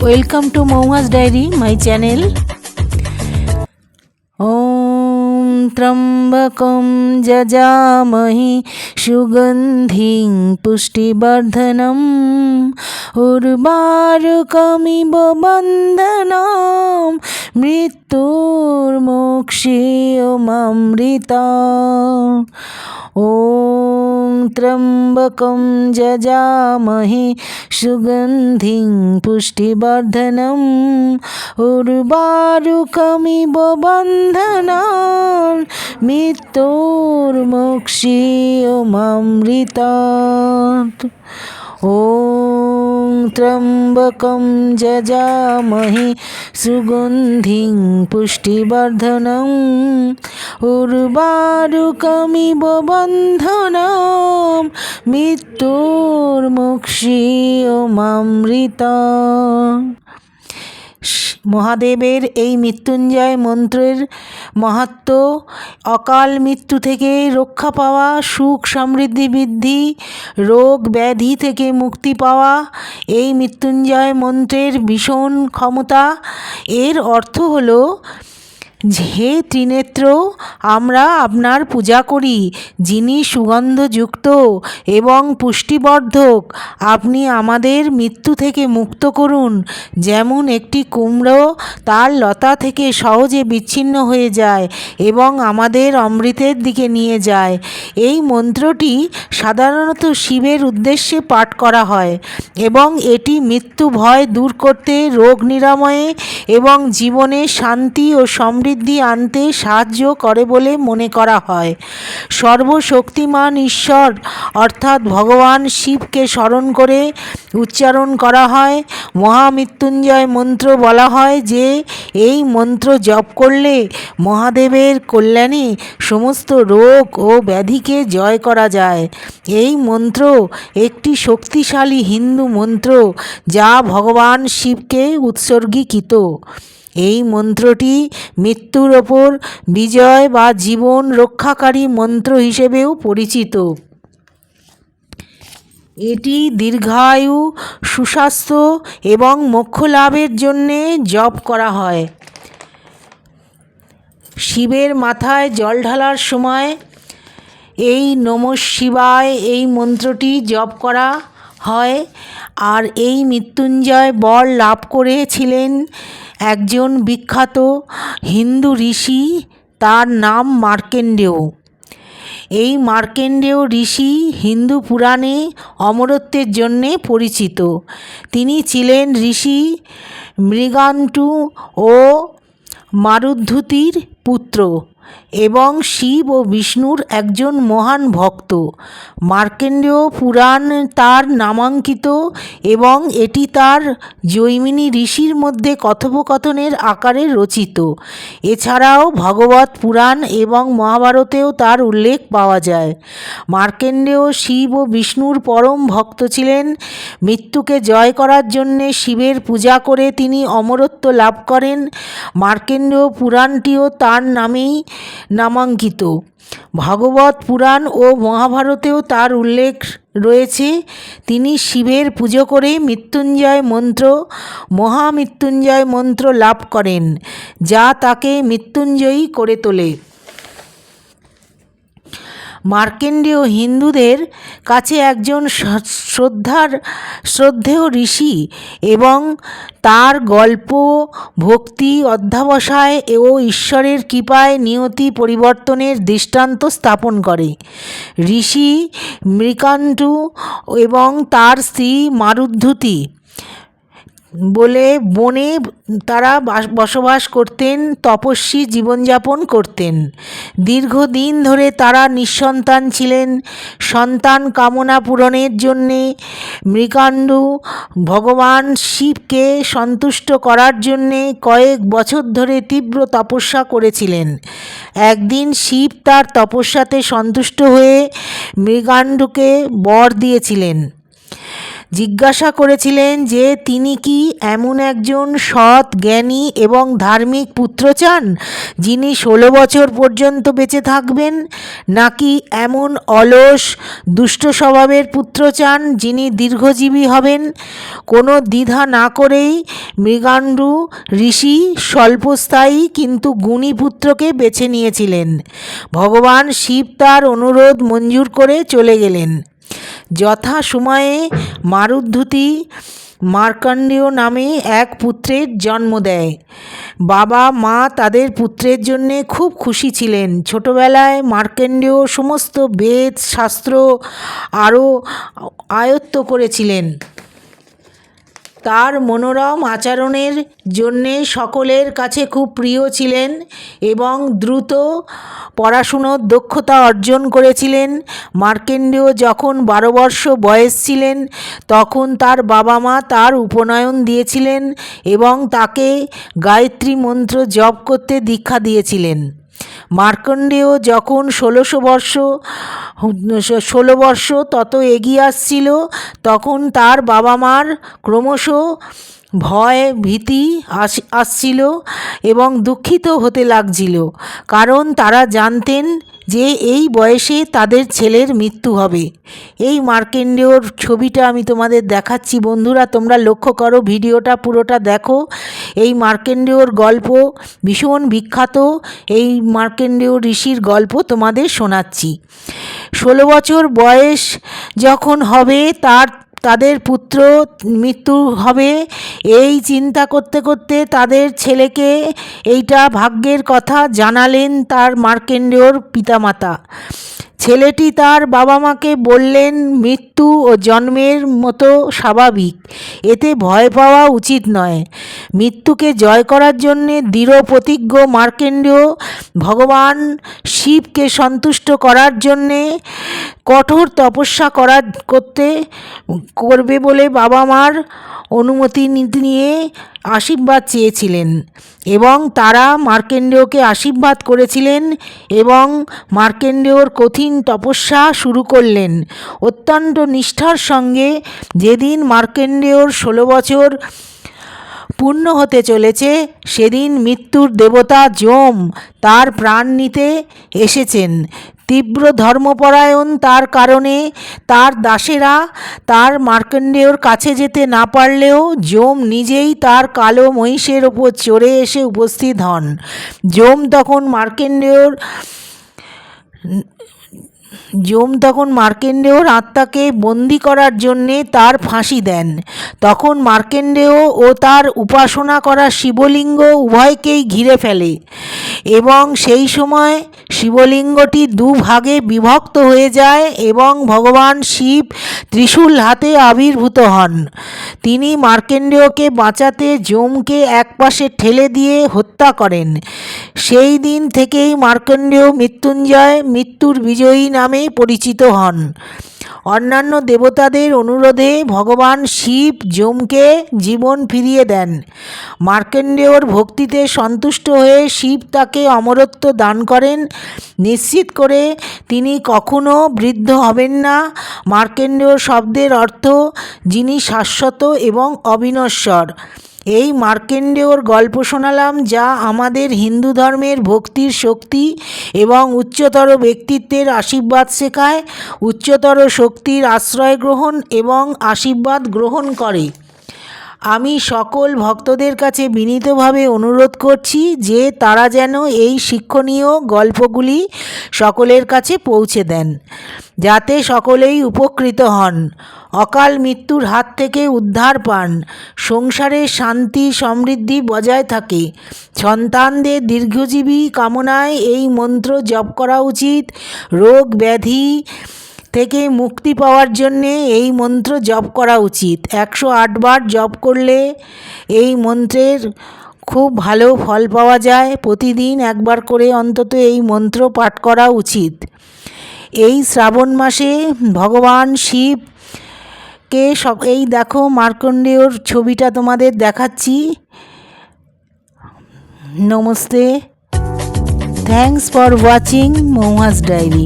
Welcome to Moumas diary my channel ওম ত্রম্বকম যজামহি সুগন্ধি পুষ্টিবর্ধনম উর্বারুকমিব বন্ধনাম মৃত্যু मृत्युर्मोक्षीयममृता ॐ त्र्यम्बकं जजामहि सुगन्धिं पुष्टिवर्धनम् उर्वारुकमिव बन्धनान् मृत्योर्मोक्षीयममृतात् ॐ त्र्यम्बकं जजामहि सुगन्धिं पुष्टिवर्धनम् उर्वारुकमिव बन्धनां मृत्योर्मुक्षीयममृतात् মহাদেবের এই মৃত্যুঞ্জয় মন্ত্রের মাহাত্ম, অকাল মৃত্যু থেকে রক্ষা পাওয়া, সুখ সমৃদ্ধি বৃদ্ধি, রোগ ব্যাধি থেকে মুক্তি পাওয়া এই মৃত্যুঞ্জয় মন্ত্রের ভীষণ ক্ষমতা। এর অর্থ হলো হে ত্রিনেত্র, আমরা আপনার পূজা করি, যিনি সুগন্ধযুক্ত এবং পুষ্টিবর্ধক, আপনি আমাদের মৃত্যু থেকে মুক্ত করুন। যেমন একটি কুমড়ো তার লতা থেকে সহজে বিচ্ছিন্ন হয়ে যায় এবং আমাদের অমৃতের দিকে নিয়ে যায়। এই মন্ত্রটি সাধারণত শিবের উদ্দেশ্যে পাঠ করা হয় এবং এটি মৃত্যু ভয় দূর করতে রোগ নিরাময়ে এবং জীবনে শান্তি ও সমৃদ্ধি সমৃদ্ধি আনতে সাহায্য করে বলে মনে করা হয়। সর্বশক্তিমান ঈশ্বর, অর্থাৎ ভগবান শিবকে স্মরণ করে উচ্চারণ করা হয়। মহামৃত্যুঞ্জয় মন্ত্র বলা হয় যে, এই মন্ত্র জপ করলে মহাদেবের কল্যাণে সমস্ত রোগ ও ব্যাধিকে জয় করা যায়। এই মন্ত্র একটি শক্তিশালী হিন্দু মন্ত্র যা ভগবান শিবকে উৎসর্গীকৃত। এই মন্ত্রটি মৃত্যুর ওপর বিজয় বা জীবন রক্ষাকারী মন্ত্র হিসেবেও পরিচিত। এটি দীর্ঘায়ু, সুস্বাস্থ্য এবং মোক্ষ লাভের জন্যে জপ করা হয়। শিবের মাথায় জল ঢালার সময় এই নম শিবায় এই মন্ত্রটি জপ করা হয়। আর এই মৃত্যুঞ্জয় বর লাভ করেছিলেন একজন বিখ্যাত হিন্দু ঋষি, তার নাম মার্কেন্ডেয়। এই মার্কেন্ডেয় ঋষি হিন্দু পুরাণে অমরত্বের জন্যে পরিচিত। তিনি ছিলেন ঋষি মৃগান্টু ও মারুদ্ধুতির পুত্র। এবং শিব ও বিষ্ণুর একজন মহান ভক্ত। মার্কেন্ডেয় পুরাণ তার নামাঙ্কিত এবং এটি তার জৈমিনী ঋষির মধ্যে কথোপকথনের আকারে রচিত। এছাড়াও ভগবত পুরাণ এবং মহাভারতেও তার উল্লেখ পাওয়া যায়। মার্কেন্ডেয় শিব ও বিষ্ণুর পরম ভক্ত ছিলেন। মৃত্যুকে জয় করার জন্যে শিবের পূজা করে তিনি অমরত্ব লাভ করেন। মার্কেন্ডেয় পুরাণটিও তার নামেই নামাঙ্কিত। ভাগবত পুরাণ ও মহাভারতেও তার উল্লেখ রয়েছে। তিনি শিবের পুজো করে মৃত্যুঞ্জয় মন্ত্র, মহামৃত্যুঞ্জয় মন্ত্র লাভ করেন, যা তাকে মৃত্যুঞ্জয়ী করে তোলে। মার্কেন্ডীয় হিন্দুদের কাছে একজন শ্রদ্ধার, শ্রদ্ধেয় ঋষি এবং তার গল্প, ভক্তি, অধ্যাবসায় ও ঈশ্বরের কৃপায় নিয়তি পরিবর্তনের দৃষ্টান্ত স্থাপন করে। ঋষি মৃকান্টু এবং তার স্ত্রী মারুদ্ধুতি বলে বনে তারা বসবাস করতেন, তপস্বী জীবনযাপন করতেন। দীর্ঘদিন ধরে তারা নিঃসন্তান ছিলেন। সন্তান কামনা পূরণের জন্যে মৃকাণ্ডু ভগবান শিবকে সন্তুষ্ট করার জন্যে কয়েক বছর ধরে তীব্র তপস্যা করেছিলেন। একদিন শিব তার তপস্যাতে সন্তুষ্ট হয়ে মৃগাণ্ডুকে বর দিয়েছিলেন। জিজ্ঞাসা করেছিলেন যে তিনি কি এমন একজন সৎ জ্ঞানী এবং ধার্মিক পুত্র চান, যিনি ষোলো বছর পর্যন্ত বেঁচে থাকবেন, নাকি এমন অলস, দুষ্ট স্বভাবের পুত্র চান যিনি দীর্ঘজীবী হবেন? কোনো দ্বিধা না করেই মৃগাণ্ডু ঋষি স্বল্পস্থায়ী কিন্তু গুণী পুত্রকে বেছে নিয়েছিলেন। ভগবান শিব তার অনুরোধ মঞ্জুর করে চলে গেলেন। যথা সময়ে মারুদ্ধুতি মার্কণ্ডেয় নামে এক পুত্রের জন্ম দেয়। বাবা, মা তাদের পুত্রের জন্যে খুব খুশি ছিলেন। ছোটবেলায় মার্কণ্ডেয় সমস্ত বেদ, শাস্ত্র আরও আয়ত্ত করেছিলেন। তার মনোরম আচরণের জন্যে সকলের কাছে খুব প্রিয় ছিলেন এবং দ্রুত পড়াশুনোর দক্ষতা অর্জন করেছিলেন। মার্কেন্ডেয় যখন বারো বর্ষ বয়স ছিলেন, তখন তার বাবা মা তার উপনয়ন দিয়েছিলেন এবং তাকে গায়ত্রী মন্ত্র জপ করতে দীক্ষা দিয়েছিলেন। মার্কণ্ডেয় যখন ষোলোশো বর্ষ, ষোলো বর্ষ তত এগিয়ে আসছিল, তখন তার বাবা মার ক্রমশ ভয়, ভীতি আস, আসছিল এবং দুঃখিত হতে লাগছিল। কারণ তারা জানতেন যে এই বয়সে তাদের ছেলের মৃত্যু হবে। এই মার্কেন্ডেয়র ছবিটা আমি তোমাদের দেখাচ্ছি, বন্ধুরা। তোমরা লক্ষ্য করো, ভিডিওটা পুরোটা দেখো। এই মার্কেন্ডেয়র গল্প, ভীষণ বিখ্যাত। এই মার্কেন্ডেয় ঋষির গল্প তোমাদের শোনাচ্ছি। ষোলো বছর বয়স যখন হবে, তার তাদের পুত্র মৃত্যু হবে, এই চিন্তা করতে করতে তাদের ছেলেকে এইটা ভাগ্যের কথা জানালেন তার মার্কেন্ডেয়র পিতামাতা। ছেলেটি তার বাবা মাকে বললেন, মৃত্যু ও জন্মের মতো স্বাভাবিক। এতে ভয় পাওয়া উচিত নয়। মৃত্যুকে জয় করার জন্যে দৃঢ় প্রতিজ্ঞ মার্কেন্ডেয় ভগবান শিবকে সন্তুষ্ট করার জন্যে কঠোর তপস্যা করার করতে, করবে বলে বাবা মার অনুমতি নিয়ে আশীর্বাদ চেয়েছিলেন। এবং তারা মার্কেন্ডেয়কে আশীর্বাদ করেছিলেন এবং মার্কেন্ডেয়র কঠিন তপস্যা শুরু করলেন। অত্যন্ত নিষ্ঠার সঙ্গে যেদিন মার্কেন্ডেয়র ষোলো বছর পূর্ণ হতে চলেছে, সেদিন মৃত্যুর দেবতা যম তার প্রাণ নিতে এসেছেন। তীব্র ধর্মপরায়ণ তার কারণে তার দাসেরা তার মার্কণ্ডেয়র কাছে যেতে না পারলেও যম নিজেই তার কালো মহিষের ওপর চড়ে এসে উপস্থিত হন। যম তখন মার্কেন্ডেয়র যম তখন মার্কেন্ডেয়র আত্মাকে বন্দি করার জন্যে তার ফাঁসি দেন। তখন মার্কেন্ডেয় ও তার উপাসনা করা শিবলিঙ্গ উভয়কেই ঘিরে ফেলে এবং সেই সময় শিবলিঙ্গটি দুভাগে বিভক্ত হয়ে যায় এবং ভগবান শিব ত্রিশূল হাতে আবির্ভূত হন। তিনি মার্কেন্ডেয়কে বাঁচাতে যমকে একপাশে ঠেলে দিয়ে হত্যা করেন। সেই দিন থেকেই মার্কেন্ডেয় মৃত্যুঞ্জয় মৃত্যুর বিজয়ী নামে পরিচিত হন। অন্যান্য দেবতাদের অনুরোধে ভগবান শিব যমকে জীবন ফিরিয়ে দেন। মার্কেন্ডেয়র ভক্তিতে সন্তুষ্ট হয়ে শিব তাকে অমরত্ব দান করেন। নিশ্চিত করে তিনি কখনো বৃদ্ধ হবেন না। মার্কেন্ডেয় শব্দের অর্থ যিনি শাশ্বত এবং অবিনশ্বর। এই মার্কেন্ডেয়র গল্প শোনালাম যা আমাদের হিন্দু ধর্মের ভক্তির শক্তি এবং উচ্চতর ব্যক্তিত্বের আশীর্বাদ শেখায়, উচ্চতর শক্তির আশ্রয় গ্রহণ এবং আশীর্বাদ গ্রহণ করে। আমি সকল ভক্তদের কাছে বিনীতভাবে অনুরোধ করছি যে তারা যেন এই শিক্ষণীয় গল্পগুলি সকলের কাছে পৌঁছে দেন, যাতে সকলেই উপকৃত হন। অকাল মৃত্যুর হাত থেকে উদ্ধার পান। সংসারে শান্তি সমৃদ্ধি বজায় থাকে। সন্তানদের দীর্ঘজীবী কামনায় এই মন্ত্র জপ করা উচিত। রোগ ব্যাধি থেকে মুক্তি পাওয়ার জন্যে এই মন্ত্র জপ করা উচিত। একশো আটবার জপ করলে এই মন্ত্রের খুব ভালো ফল পাওয়া যায়। প্রতিদিন একবার করে অন্তত এই মন্ত্র পাঠ করা উচিত। এই শ্রাবণ মাসে ভগবান শিব কে সব এই দেখো মার্কণ্ডেয়র ছবিটা তোমাদের দেখাচ্ছি। Namaste. Thanks for watching Mouhas diary